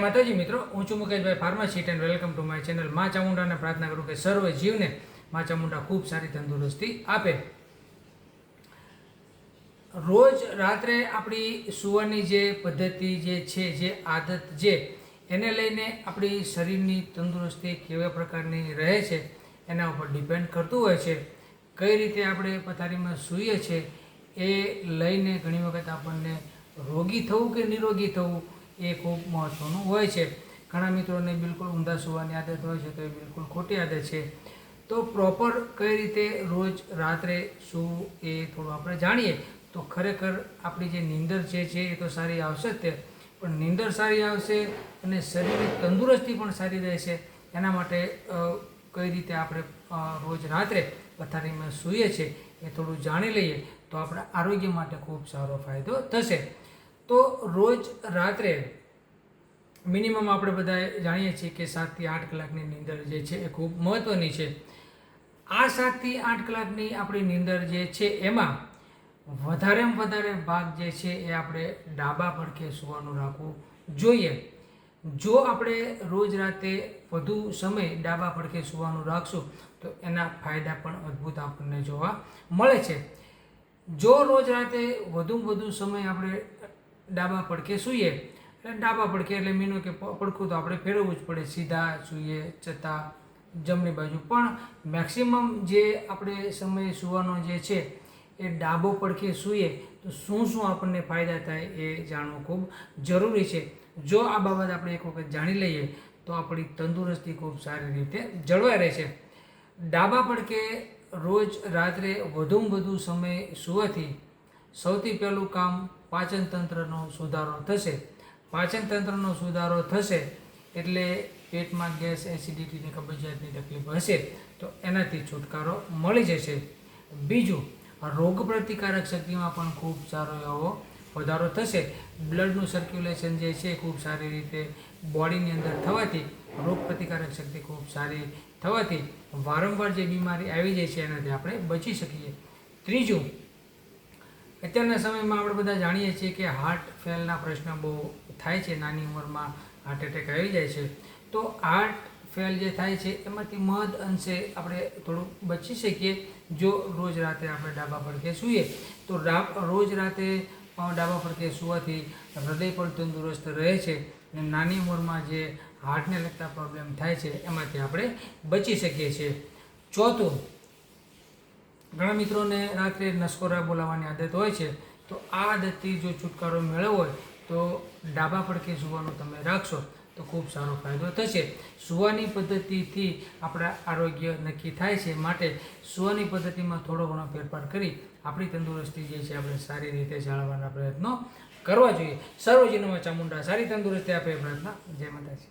માતાજી, મિત્રો, હું છું Mukeshbhai pharmacist and welcome to my channel મા ચામુંડાને પ્રાર્થના કરું કે સર્વ જીવને મા ચામુંડા ખૂબ સારી તંદુરસ્તી આપે. રોજ રાત્રે આપણી સુવાની જે પદ્ધતિ જે છે, જે આદત જે, એને લઈને આપણી શરીરની તંદુરસ્તી કેવા પ્રકારની રહે છે, એના ઉપર ડિપેન્ડ કરતું હોય છે. કઈ રીતે આપણે પથારીમાં સૂઈએ છીએ એ લઈને ઘણી વખત આપણને રોગી થવું કે નિરોગી થવું એ ખૂબ મહત્ત્વનું હોય છે. ઘણા મિત્રોને બિલકુલ ઊંધા સુવાની આદત હોય છે, તો એ બિલકુલ ખોટી આદત છે. તો પ્રોપર કઈ રીતે રોજ રાત્રે સૂવું એ થોડું આપણે જાણીએ? તો ખરેખર આપણી જે નીંદર જે છે, એ તો સારી આવશે જ તે. પણ નીંદર સારી આવશે અને શરીરની તંદુરસ્તી પણ સારી રહેશે. એના માટે કઈ રીતે આપણે રોજ રાત્રે પથારીમાં સૂઈએ છીએ એ થોડું જાણી લઈએ, તો આપણા આરોગ્ય માટે ખૂબ સારો ફાયદો થશે. તો રોજ રાત્રે મિનિમમ આપણે બધા જાણીએ છીએ કે સાતથી આઠ કલાકની નીંદર જે છે એ ખૂબ મહત્ત્વની છે. આ સાતથી આઠ કલાકની આપણી નીંદર જે છે એમાં વધારેમાં વધારે ભાગ જે છે એ આપણે ડાબા પડખે સૂવાનું રાખવું જોઈએ. જો આપણે રોજ રાતે વધુ સમય ડાબા પડખે સૂવાનું રાખશું, તો એના ફાયદા પણ અદ્ભુત આપણને જોવા મળે છે. જો રોજ રાતે વધુમાં વધુ સમય આપણે ડાબા પડખે સૂઈએ એટલે ડાબા પડખે એટલે મીનો કે પડખું તો આપણે ફેરવવું જ પડે. સીધા સૂઈએ છતાં જમણી બાજુ. પણ મેક્સિમમ જે આપણે સમય સૂવાનો જે છે, એ ડાબો પડખે સૂઈએ, તો શું શું આપણને ફાયદા થાય એ જાણવું ખૂબ જરૂરી છે. જો આ બાબત આપણે એક વખત જાણી લઈએ, તો આપણી તંદુરસ્તી ખૂબ સારી રીતે જળવાઈ રહે છે. ડાબા પડખે રોજ રાત્રે વધુમાં વધુ સમય સૂવાથી સૌથી પહેલું કામ પાચનતંત્રનો સુધારો થશે. પાચન તંત્રનો સુધારો થશે એટલે પેટમાં ગેસ એસિડિટીની કબજિયાતની તકલીફ હશે, તો એનાથી છુટકારો મળી જશે. બીજું રોગ પ્રતિકારક શક્તિમાં પણ ખૂબ સારો એવો વધારો થશે. બ્લડનું સર્ક્યુલેશન જે છે ખૂબ સારી રીતે બોડીની અંદર થવાથી રોગ પ્રતિકારક શક્તિ ખૂબ સારી થવાથી વારંવાર જે બીમારી આવી જાય છે એનાથી આપણે બચી શકીએ. ત્રીજું અત્યારના સમયમાં આપણે બધા જાણીએ છીએ કે હાર્ટ ફેલના પ્રશ્ન બહુ થાય છે, નાની ઉંમરમાં હાર્ટ એટેક આવી જાય છે. તો હાર્ટ ફેલ જે થાય છે, એમાંથી મહદ અંશે આપણે થોડું બચી શકીએ જો રોજ રાતે આપણે ડાબા પડખે સૂઈએ. તો રોજ રાતે ડાબા પડખે સૂવાથી હૃદય પણ તંદુરસ્ત રહે છે અને નાની ઉંમરમાં જે હાર્ટને લગતા પ્રોબ્લેમ થાય છે, એમાંથી આપણે બચી શકીએ છીએ. ચોથું ઘણા મિત્રોને રાત્રે નસકોરા બોલાવવાની આદત હોય છે, તો આ આદતથી જો છુટકારો મેળવવો હોય, તો ડાબા પડખે સુવાનું તમે રાખશો, તો ખૂબ સારો ફાયદો થશે. સૂવાની પદ્ધતિથી આપણા આરોગ્ય નક્કી થાય છે, માટે સૂવાની પદ્ધતિમાં થોડો ઘણો ફેરફાર કરી આપણી તંદુરસ્તી જે છે, આપણે સારી રીતે જાળવવાના પ્રયત્નો કરવા જોઈએ. સર્વજીવનમાં ચામુંડા સારી તંદુરસ્તી આપે એ પ્રાર્થના. જય માતાજી.